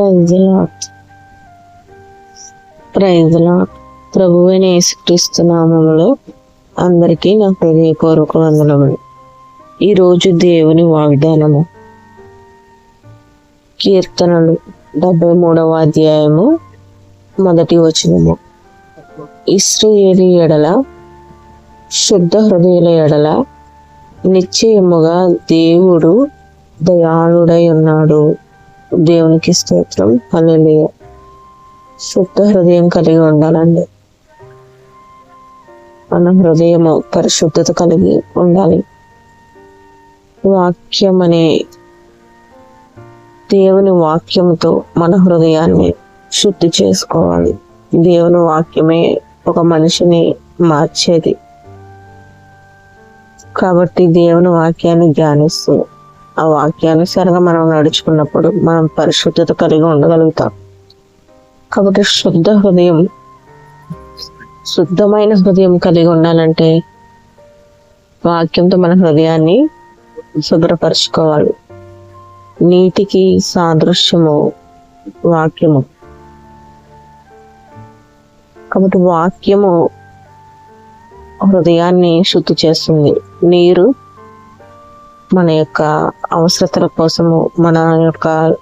Praise lot praise lot ప్రభువైన యేసుక్రీస్తు నామములో అందరికీ నా హృదయపూర్వక వందనములు. ఈరోజు దేవుని వాగ్దానము. కీర్తనలు డెబ్బై మూడవ అధ్యాయము మొదటి వచనము. ఇస్రయేలి ఎడల శుద్ధ హృదయుల ఎడల నిశ్చయముగా దేవుడు దయాళుడై ఉన్నాడు. దేవునికి స్తోత్రం. హల్లెలూయా. శుద్ధ హృదయం కలిగి ఉండాలండి. మన హృదయము పరిశుద్ధత కలిగి ఉండాలి. వాక్యం అనే దేవుని వాక్యంతో మన హృదయాన్ని శుద్ధి చేసుకోవాలి. దేవుని వాక్యమే ఒక మనిషిని మార్చేది. కాబట్టి దేవుని వాక్యాన్ని ధ్యానిస్తూ ఆ వాక్యానుసారంగా మనం నడుచుకున్నప్పుడు మనం పరిశుద్ధత కలిగి ఉండగలుగుతాం. కాబట్టి శుద్ధ హృదయం శుద్ధమైన హృదయం కలిగి ఉండాలంటే వాక్యంతో మన హృదయాన్ని శుభ్రపరచుకోవాలి. నీటికి సాదృశ్యము వాక్యము. కాబట్టి వాక్యము హృదయాన్ని శుద్ధి చేస్తుంది. నీరు మన యొక్క అవసరతల కోసము మన యొక్క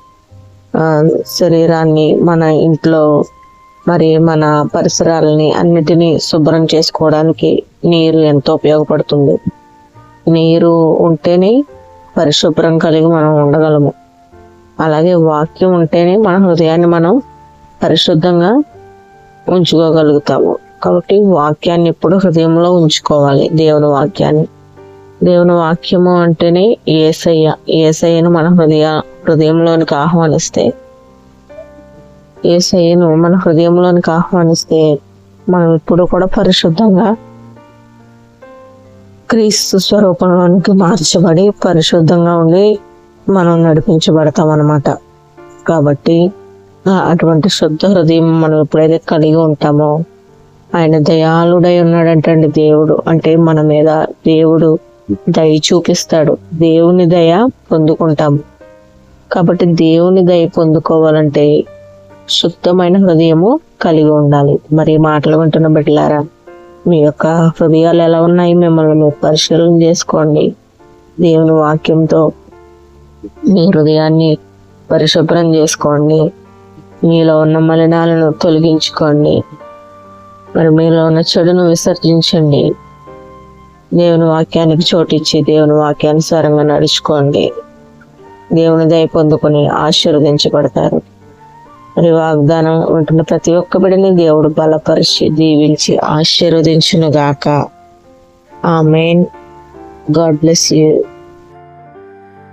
శరీరాన్ని మన ఇంట్లో మరి మన పరిసరాలని అన్నిటినీ శుభ్రం చేసుకోవడానికి నీరు ఎంతో ఉపయోగపడుతుంది. నీరు ఉంటేనే పరిశుభ్రం కలిగి మనం ఉండగలము. అలాగే వాక్యం ఉంటేనే మన హృదయాన్ని మనం పరిశుద్ధంగా ఉంచుకోగలుగుతాము. కాబట్టి వాక్యాన్ని ఎప్పుడు హృదయంలో ఉంచుకోవాలి దేవుని వాక్యాన్ని. దేవుని వాక్యము అంటేనే ఏసయ్య. ఏసయ్యను మన హృదయ హృదయంలోనికి ఆహ్వానిస్తే ఏసయ్యను మన హృదయంలోనికి ఆహ్వానిస్తే మనం ఇప్పుడు కూడా పరిశుద్ధంగా క్రీస్తు స్వరూపంలోనికి మార్చబడి పరిశుద్ధంగా ఉండి మనం నడిపించబడతాం అన్నమాట. కాబట్టి అటువంటి శుద్ధ హృదయం మనం ఎప్పుడైతే కలిగి ఉంటామో ఆయన దయాళుడై ఉన్నాడంటండి దేవుడు. అంటే మన మీద దేవుడు దయ చూపిస్తాడు. దేవుని దయ పొందుకుంటాము కాబట్టి దేవుని దయ పొందుకోవాలంటే శుద్ధమైన హృదయము కలిగి ఉండాలి. మరి మాటలు వింటున్న బిడ్డలారా మీ యొక్క హృదయాలు ఎలా ఉన్నాయి మిమ్మల్ని మీరు పరిశీలన చేసుకోండి. దేవుని వాక్యంతో మీ హృదయాన్ని పరిశుభ్రం చేసుకోండి. మీలో ఉన్న మలినాలను తొలగించుకోండి. మరి మీలో ఉన్న చెడును విసర్జించండి. దేవుని వాక్యానికి చోటిచ్చి దేవుని వాక్యానుసారంగా నడుచుకోండి. దేవుని దయ పొందుకొని ఆశీర్వదించబడతారు. మరి వాగ్దానం ఉంటున్న ప్రతి ఒక్క బిడ్డని దేవుడు బలపరిచి దీవించి ఆశీర్వదించునుగాక. ఆ మెయిన్ గాడ్ బ్లెస్ యూ.